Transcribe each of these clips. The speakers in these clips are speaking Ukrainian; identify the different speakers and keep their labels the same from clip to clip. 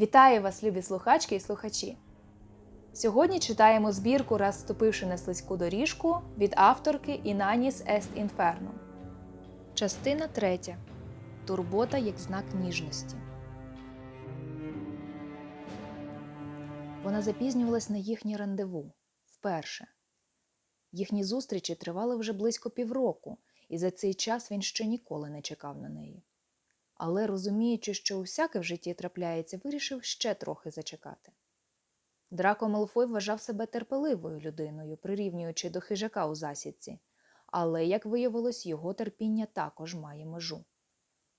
Speaker 1: Вітаю вас, любі слухачки і слухачі! Сьогодні читаємо збірку Раз ступивши на слизьку доріжку від авторки Інаніс Ест Інферно. Частина третя. Турбота як знак ніжності. Вона запізнювалась на їхнє рандеву вперше. Їхні зустрічі тривали вже близько півроку, і за цей час він ще ніколи не чекав на неї. Але, розуміючи, що усяке в житті трапляється, вирішив ще трохи зачекати. Драко Мелфой вважав себе терпеливою людиною, прирівнюючи до хижака у засідці, але, як виявилось, його терпіння також має межу.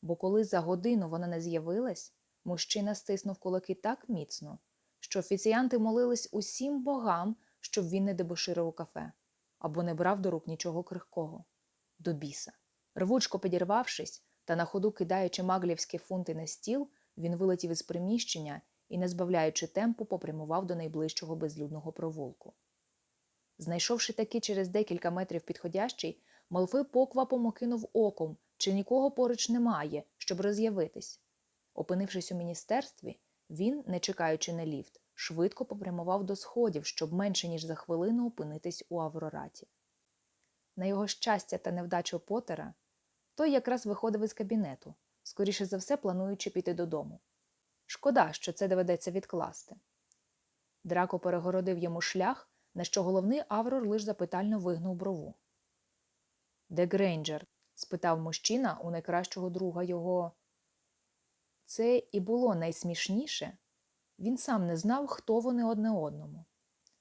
Speaker 1: Бо коли за годину вона не з'явилась, мужчина стиснув кулаки так міцно, що офіціанти молились усім богам, щоб він не дебоширив у кафе або не брав до рук нічого крихкого. До біса. Рвучко підірвавшись та на ходу кидаючи маглівські фунти на стіл, він вилетів із приміщення і, не збавляючи темпу, попрямував до найближчого безлюдного провулку. Знайшовши таки через декілька метрів підходящий, Малфой поквапом окинув оком, чи нікого поруч немає, щоб роз'явитись. Опинившись у міністерстві, він, не чекаючи на ліфт, швидко попрямував до сходів, щоб менше ніж за хвилину опинитись у Аврораті. На його щастя та невдачу Потера, той якраз виходив із кабінету, скоріше за все плануючи піти додому. Шкода, що це доведеться відкласти. Драко перегородив йому шлях, на що головний Аврор лиш запитально вигнув брову. Де Грейнджер? спитав мужчина у найкращого друга його. Це і було найсмішніше. Він сам не знав, хто вони одне одному.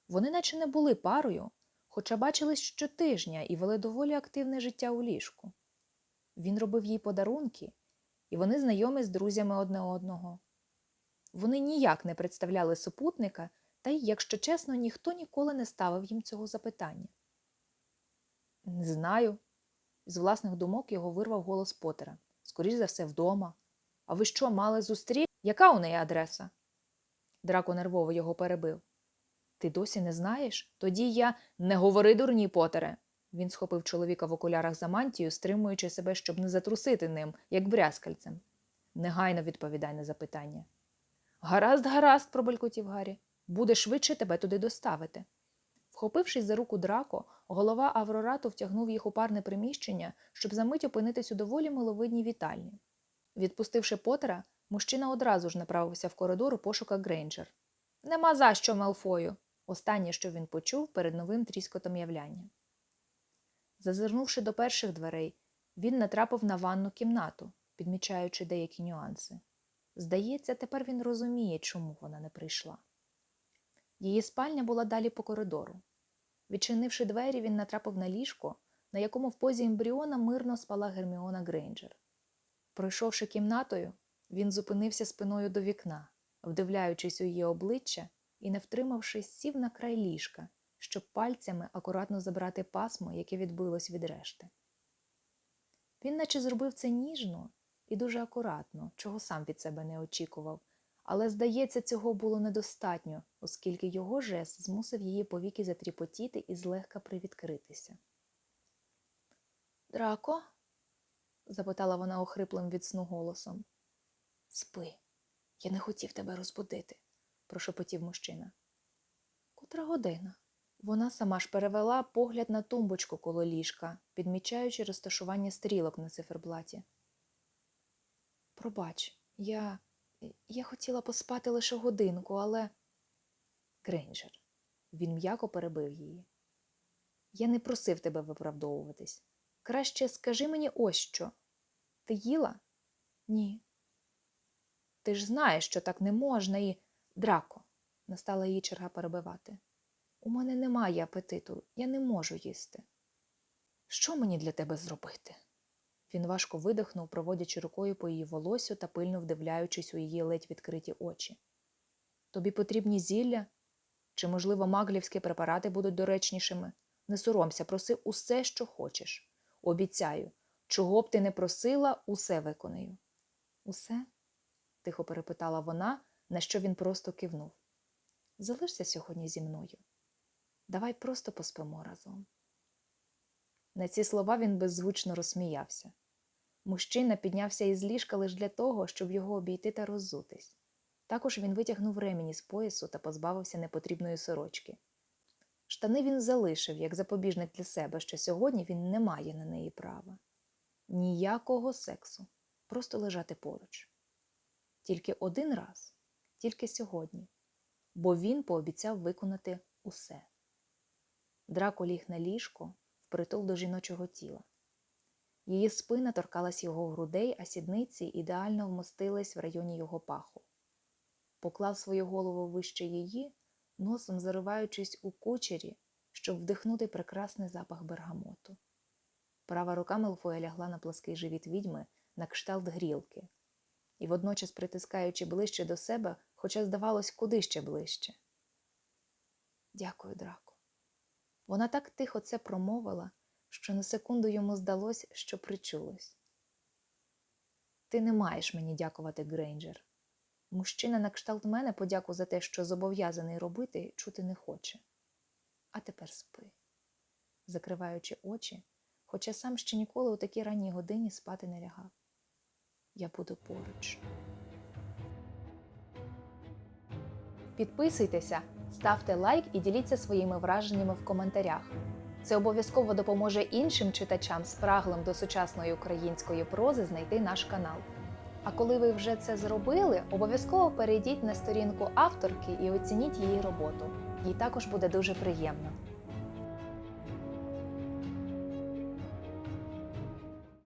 Speaker 1: Вони наче не були парою, хоча бачились щотижня і вели доволі активне життя у ліжку. Він робив їй подарунки, і вони знайомі з друзями одне одного. Вони ніяк не представляли супутника, та й, якщо чесно, ніхто ніколи не ставив їм цього запитання. Не знаю. З власних думок його вирвав голос Потера. Скоріш за все, вдома. А ви що, мали зустріти? Яка у неї адреса? Драко нервово його перебив. Ти досі не знаєш? Тоді я не говори дурні, Потере. Він схопив чоловіка в окулярах за мантію, стримуючи себе, щоб не затрусити ним, як брязкальцем. Негайно відповідай на запитання. Гаразд, гаразд, пробелькотів Гаррі. Буде швидше тебе туди доставити. Вхопившись за руку драко, голова Аврорату втягнув їх у парне приміщення, щоб за мить опинитись у доволі миловидній вітальні. Відпустивши Потера, мужчина одразу ж направився в коридор у пошуках Грейнджер. Нема за що, Мелфою. Останнє, що він почув перед новим тріскотом являння. Зазирнувши до перших дверей, він натрапив на ванну кімнату, підмічаючи деякі нюанси. Здається, тепер він розуміє, чому вона не прийшла. Її спальня була далі по коридору. Відчинивши двері, він натрапив на ліжко, на якому в позі ембріона мирно спала Герміона Грейнджер. Пройшовши кімнатою, він зупинився спиною до вікна, вдивляючись у її обличчя і, не втримавшись, сів на край ліжка, щоб пальцями акуратно забрати пасмо, яке відбилось від решти. Він наче зробив це ніжно і дуже акуратно, чого сам від себе не очікував, але, здається, цього було недостатньо, оскільки його жест змусив її повіки затріпотіти і злегка привідкритися. Драко? запитала вона охриплим від сну голосом. Спи, я не хотів тебе розбудити, прошепотів мужчина. Котра година? Вона сама ж перевела погляд на тумбочку коло ліжка, підмічаючи розташування стрілок на циферблаті. Пробач, я. я хотіла поспати лише годинку, але. Грейнджер. Він м'яко перебив її. Я не просив тебе виправдовуватись. Краще скажи мені ось що. Ти їла? Ні. Ти ж знаєш, що так не можна, і. Драко, настала її черга перебивати. У мене немає апетиту, я не можу їсти. Що мені для тебе зробити? Він важко видихнув, проводячи рукою по її волосю та пильно вдивляючись у її ледь відкриті очі. Тобі потрібні зілля? Чи, можливо, маглівські препарати будуть доречнішими? Не соромся, проси усе, що хочеш. Обіцяю, чого б ти не просила, усе виконаю. Усе? тихо перепитала вона, на що він просто кивнув. Залишся сьогодні зі мною. Давай просто поспимо разом. На ці слова він беззвучно розсміявся. Мужчина піднявся із ліжка лише для того, щоб його обійти та роззутись. Також він витягнув ремінь із поясу та позбавився непотрібної сорочки. Штани він залишив як запобіжник для себе, що сьогодні він не має на неї права. Ніякого сексу, просто лежати поруч. Тільки один раз, тільки сьогодні, бо він пообіцяв виконати усе. Драко ліг на ліжко впритул до жіночого тіла. Її спина торкалась його грудей, а сідниці ідеально вмостились в районі його паху. Поклав свою голову вище її, носом зариваючись у кучері, щоб вдихнути прекрасний запах бергамоту. Права рука Мелфоя лягла на плаский живіт відьми на кшталт грілки, і водночас притискаючи ближче до себе, хоча здавалось, куди ще ближче. Дякую, Драко. Вона так тихо це промовила, що на секунду йому здалось, що причулось. Ти не маєш мені дякувати, Грейнджер. Мужчина на кшталт мене подяку за те, що зобов'язаний робити, чути не хоче. А тепер спи, закриваючи очі, хоча сам ще ніколи у такій ранній годині спати не лягав. Я буду поруч. Підписуйтеся, ставте лайк і діліться своїми враженнями в коментарях. Це обов'язково допоможе іншим читачам, спраглим до сучасної української прози, знайти наш канал. А коли ви вже це зробили, обов'язково перейдіть на сторінку авторки і оцініть її роботу. Їй також буде дуже приємно.